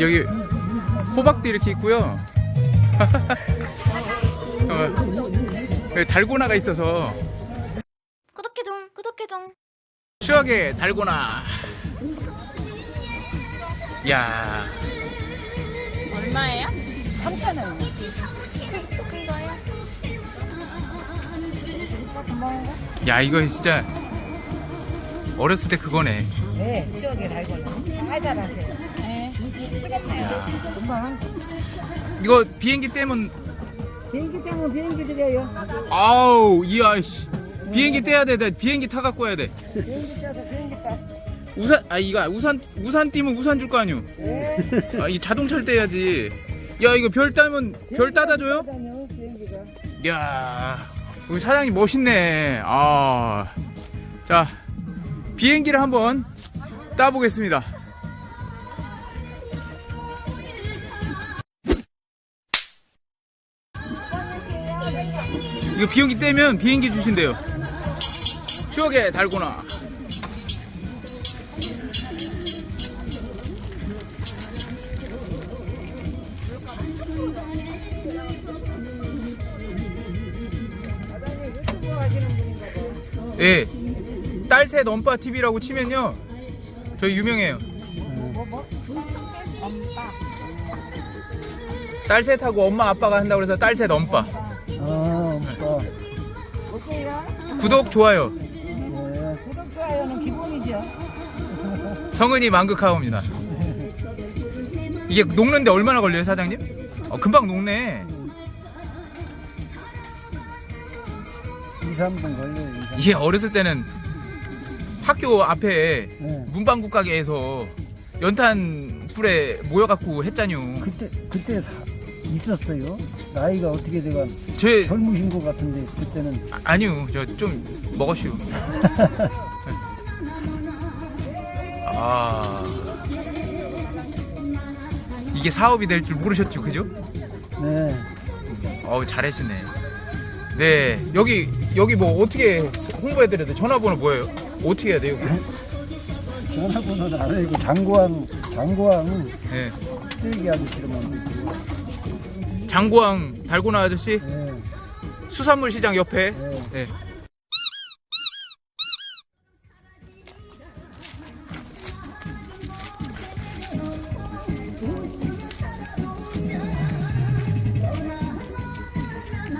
여기 호박도 이렇게 있고요. 어, 여기 달고나가 있어서 구독해줘 구독해줘 추억의 달고나. 야, 얼마예요? 3,000원. 큰 거요? 야 이거 진짜 어렸을 때 그거네. 네, 추억의 달고나. 알잘하세요. 네 금방. 이거 비행기 때문 비행기 때문에 비행기 드려요. 아우 이야 씨 비행기 떼야 돼. 나 비행기 타 갖고 와야 돼. 비행기 타서 비행기 타. 우산 아 이거 우산 우산 띄면 우산 줄 거 아니오. 네. 아이 자동차를 떼야지. 야 이거 별 따면 별 따다 줘요? 다녀, 비행기가. 야 우리 사장님 멋있네. 아. 자 비행기를 한번 따보겠습니다. 이거 비행기 떼면 비행기 주신대요. 추억의 달고나. 예. 딸새 넘바 TV라고 치면요. 저희 유명해요. 뭐, 뭐? 딸셋하고 엄마 아빠가 한다고 넘바. 어, 뭐. 오케이요? 구독 좋아요. 네. 구독, 좋아요는 기본이죠. 성은이 만극하옵니다. 이게 녹는데 얼마나 걸려요, 사장님? 어, 금방 녹네. 2, 3분 걸려요, 2, 3분. 이게 어렸을 때는 학교 앞에 네. 문방구 가게에서 연탄 불에 모여갖고 했잖요. 그때, 그때 사- 있었어요. 나이가 어떻게 돼가 제 젊으신 것 같은데, 그때는. 아, 아니요, 저 좀 먹었슈. 아 이게 사업이 될 줄 모르셨죠, 그죠? 네. 어우 잘하시네. 네 여기 여기 뭐 어떻게 홍보해드려야 돼? 전화번호 뭐예요? 어떻게 해야 돼요? 전화번호는 안 알고 장고항, 장고항 네. 쓰레기 아저씨로만. 장고항 달고나 아저씨 네. 수산물 시장 옆에. 네. 네.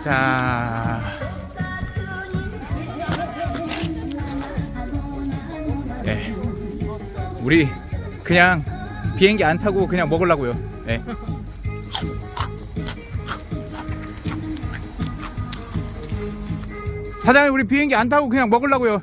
자. 네. 우리 그냥 비행기 안 타고 그냥 먹으려고요. 네. 사장님 우리 비행기 안 타고 그냥 먹으려고요.